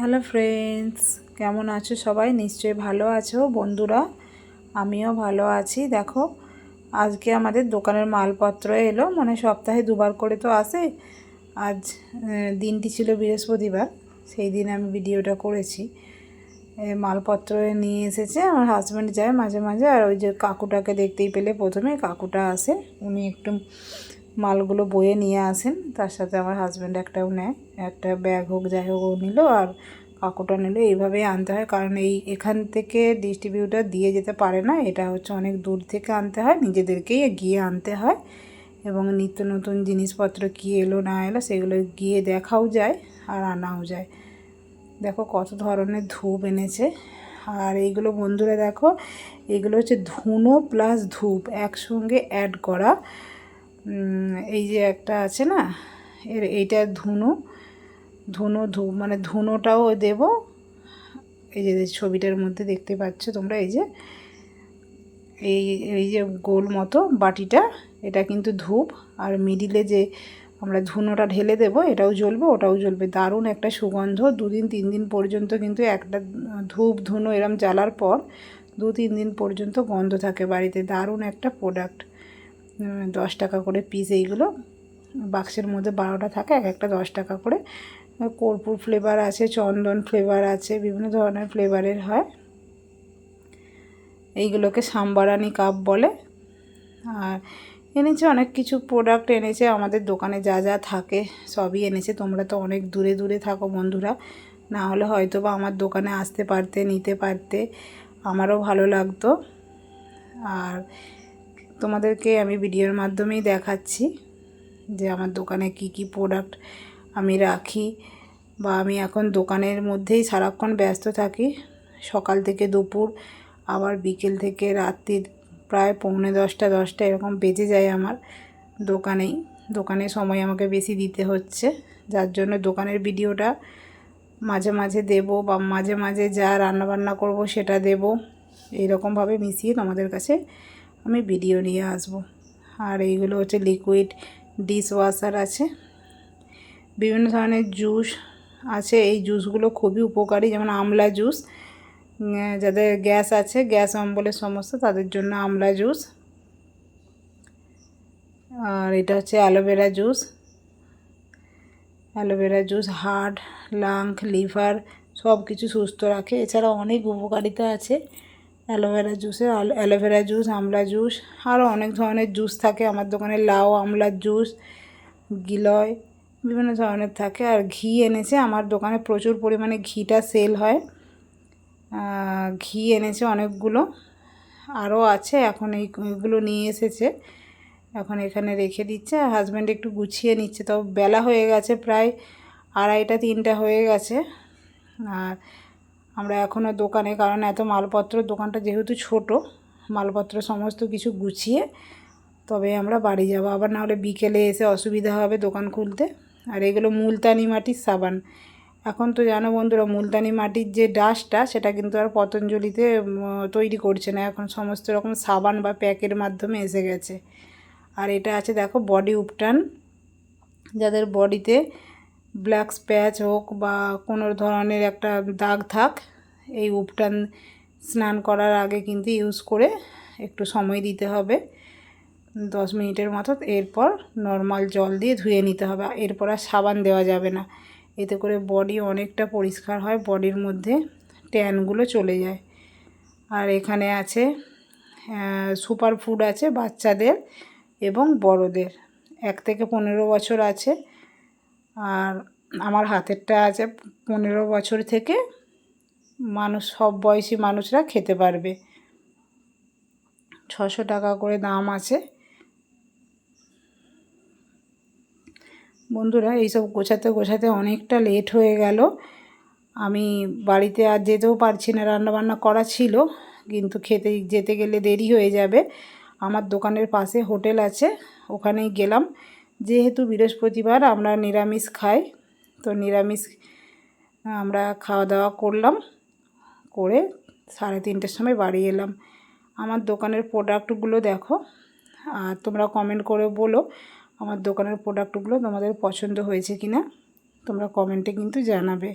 Hello friends, কেমন আছো সবাই? নিশ্চয়ই ভালো আছো বন্ধুরা। আমিও ভালো আছি। দেখো, আজকে আমাদের দোকানের মালপত্র এলো মানে সপ্তাহে দুবার করে তো আসে। আজ দিনটি ছিল বৃহস্পতিবার, সেই দিন আমি ভিডিওটা করেছি। মালপত্র নিয়ে এসেছে আমার হাজব্যান্ড যায় মাঝে মাঝে, আর ওই যে কাকুটাকে দেখতেই পেলে প্রথমে, কাকুটা আসে, উনি একটু মালগুলো বয়ে নিয়ে আসেন। তার সাথে আমার হাজব্যান্ড একটাও নেয়। একটা ব্যাগ হোক, যাই হোক, ও নিল আর কাকুটা নিল। এইভাবেই আনতে হয়। কারণ এই এখান থেকে ডিস্ট্রিবিউটার দিয়ে যেতে পারে না। এটা হচ্ছে অনেক দূর থেকে আনতে হয়। নিজেদেরকেই গিয়ে আনতে হয়। এবং নিত্য নতুন জিনিসপত্র কী এলো, না এলো, সেগুলো গিয়ে দেখাও যায় আর আনাও যায়। দেখো কত ধরনের ধূপ এনেছে। আর এইগুলো বন্ধুরা দেখো, এগুলো হচ্ছে ধুনো প্লাস ধূপ একসঙ্গে অ্যাড করা। এই যে একটা আছে না, এর এইটা ধুনো ধুনো ধু মানে ধুনোটাও দেব। এই যে ছবিটার মধ্যে দেখতে পাচ্ছ তোমরা, এই যে, এই এই যে গোল মতো বাটিটা, এটা কিন্তু ধূপ। আর মিডিলে যে আমরা ধুনোটা ঢেলে দেব, এটাও জ্বলবে, ওটাও জ্বলবে। দারুণ একটা সুগন্ধ। দুদিন, তিন দিন পর্যন্ত কিন্তু একটা ধূপ, ধুনো এরম জ্বালার পর দু, তিন দিন পর্যন্ত গন্ধ থাকে বাড়িতে। দারুণ একটা প্রোডাক্ট দশ টাকা করে পিস এইগুলো। বাক্সের মধ্যে বারোটা থাকে, এক একটা দশ টাকা করে। কর্পূর ফ্লেভার আছে, চন্দন ফ্লেভার আছে, বিভিন্ন ধরনের ফ্লেভারের হয়। এইগুলোকে সাম্বারানি কাপ বলে। আর এনেছে অনেক কিছু প্রোডাক্ট এনেছে আমাদের দোকানে যা যা থাকে, সবই এনেছে। তোমরা তো অনেক দূরে দূরে থাকো বন্ধুরা। না হলে হয়তো বা আমার দোকানে আসতে পারতে, নিতে পারতে। আমারও ভালো লাগতো। আর তোমাদেরকে আমি ভিডিওর মাধ্যমেই দেখাচ্ছি যে আমার দোকানে কি কি প্রোডাক্ট আমি রাখি বা আমি এখন দোকানের মধ্যেই সারাক্ষণ ব্যস্ত থাকি। সকাল থেকে দুপুর, আবার বিকেল থেকে রাত্রির প্রায় পৌনে দশটা দশটা এরকম বেজে যায় আমার দোকানেই। দোকানে সময় আমাকে বেশি দিতে হচ্ছে, যার জন্য দোকানের ভিডিওটা মাঝে মাঝে দেব বা মাঝে মাঝে যা রান্নাবান্না করব সেটা দেব। এইরকমভাবে মিশিয়ে তোমাদের কাছে আমি ভিডিও নিয়ে আসব। আর এইগুলো হচ্ছে লিকুইড ডিশ ওয়াশার আছে। বিভিন্ন ধরনের জুস আছে। এই জুসগুলো খুবই উপকারী, যেমন আমলা জুস যাদের গ্যাস আছে, গ্যাস অম্বলের সমস্যা, তাদের জন্য আমলা জুস আর এটা হচ্ছে aloe vera juice aloe vera juice heart lung liver সব কিছু সুস্থ রাখে। এছাড়া অনেক উপকারিতা আছে। Aloe vera জুসে aloe vera juice, amla juice আরও অনেক ধরনের জুস থাকে আমার দোকানে। লাউ আমলার জুস, গিলয়, বিভিন্ন ধরনের থাকে। আর ঘি এনেছে আমার দোকানে, প্রচুর পরিমাণে ঘিটা সেল হয়। ঘি এনেছে অনেকগুলো। আরও আছে, এখন এইগুলো নিয়ে এসেছে। এখন এখানে রেখে দিচ্ছে। আর হাজব্যান্ড একটু গুছিয়ে নিচ্ছে। তো বেলা হয়ে গেছে প্রায় আড়াইটা, তিনটা হয়ে গেছে। আর আমরা এখনও দোকানে, কারণ এত মালপত্র দোকানটা যেহেতু ছোট মালপত্র সমস্ত কিছু গুছিয়ে তবে আমরা বাড়ি যাব। আবার নাহলে বিকেলে এসে অসুবিধা হবে দোকান খুলতে। আর এগুলো মুলতানি মাটির সাবান। এখন তো জানো বন্ধুরা, মুলতানি মাটির যে ডাস্টটা, সেটা কিন্তু আর পতঞ্জলিতে তৈরি করছে না। এখন সমস্ত রকম সাবান বা প্যাকের মাধ্যমে এসে গেছে। আর এটা আছে, দেখো, বডি উপটান। যাদের বডিতে ব্ল্যাক স্প্যাচ হোক বা কোনো ধরনের একটা দাগ থাক, এই উপটান স্নান করার আগে কিন্তু ইউজ করে একটু সময় দিতে হবে। দশ মিনিটের মতো এরপর নর্মাল জল দিয়ে ধুয়ে নিতে হবে। এরপর আর সাবান দেওয়া যাবে না। এতে করে বডি অনেকটা পরিষ্কার হয়, বডির মধ্যে ট্যানগুলো চলে যায়। আর এখানে আছে সুপার ফুড আছে বাচ্চাদের এবং বড়দের। এক থেকে পনেরো বছর আছে। আর আমার হাতেরটা আছে পনেরো বছর থেকে মানুষ, সব বয়সী মানুষরা খেতে পারবে। ছশো টাকা করে দাম আছে। বন্ধুরা, এইসব গোছাতে গোছাতে অনেকটা লেট হয়ে গেল। আমি বাড়িতে আর যেতেও পারছি না, রান্নাবান্না করা ছিল, কিন্তু খেতে, যেতে গেলে দেরি হয়ে যাবে। আমার দোকানের পাশে হোটেল আছে, ওখানেই গেলাম। যেহেতু বৃহস্পতিবার আমরা নিরামিষ খাই, তো নিরামিষ, আমরা খাওয়া দাওয়া করলাম, করে সাড়ে তিনটের সময় বাড়ি এলাম। আমার দোকানের প্রোডাক্টগুলো দেখো, আর তোমরা কমেন্ট করে বলো আমার দোকানের প্রোডাক্টগুলো তোমাদের পছন্দ হয়েছে কি না তোমরা কমেন্টে কিন্তু জানাবে।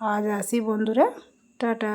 আজ আসি বন্ধুরা, টাটা।